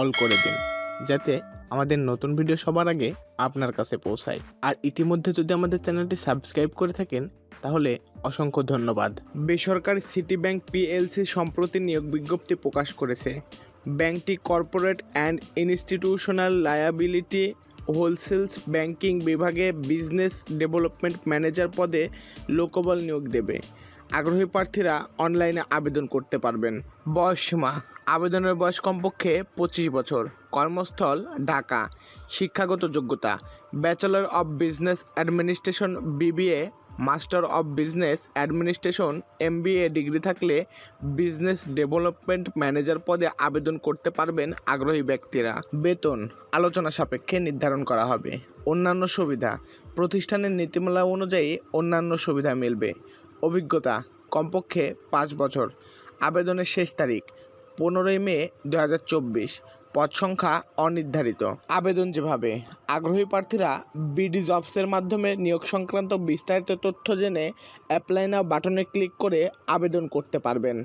All করে দিন, যাতে আমাদের নতুন ভিডিও সবার আগে আপনার কাছে পৌঁছায়। আর ইতিমধ্যে যদি আমাদের চ্যানেলটি সাবস্ক্রাইব করে থাকেন, তাহলে অসংখ্য ধন্যবাদ। বেসরকারি সিটি ব্যাংক পিএলসি সম্প্রতি নিয়োগ বিজ্ঞপ্তি প্রকাশ করেছে। ব্যাংকটি corporate and institutional liability wholesales banking বিভাগে বিজনেস ডেভেলপমেন্ট ম্যানেজার পদে লোকবল নিয়োগ দেবে। আগ্রহী প্রার্থীরা অনলাইনে আবেদন করতে পারবেন। বয়সসীমা আবেদনের বয়স কমপক্ষে পঁচিশ বছর। কর্মস্থল, ঢাকা। শিক্ষাগত যোগ্যতা bachelor of business administration BBA master of business administration MBA degree থাকলে বিজনেস ডেভেলপমেন্ট ম্যানেজার পদে আবেদন করতে পারবেন আগ্রহী ব্যক্তিরা। বেতন, আলোচনা সাপেক্ষে নির্ধারণ করা হবে। অন্যান্য সুবিধা, প্রতিষ্ঠানের নীতিমালা অনুযায়ী অন্যান্য সুবিধা মিলবে। অভিজ্ঞতা কমপক্ষে পাঁচ বছর। আবেদনের শেষ তারিখ, পনেরোই মে দু হাজার চব্বিশ। পদ সংখ্যা অনির্ধারিত। আবেদন যেভাবে। আগ্রহী প্রার্থীরা বিডি জবসের মাধ্যমে নিয়োগ সংক্রান্ত বিস্তারিত তথ্য জেনে অ্যাপ্লাই নাও বাটনে ক্লিক করে আবেদন করতে পারবেন।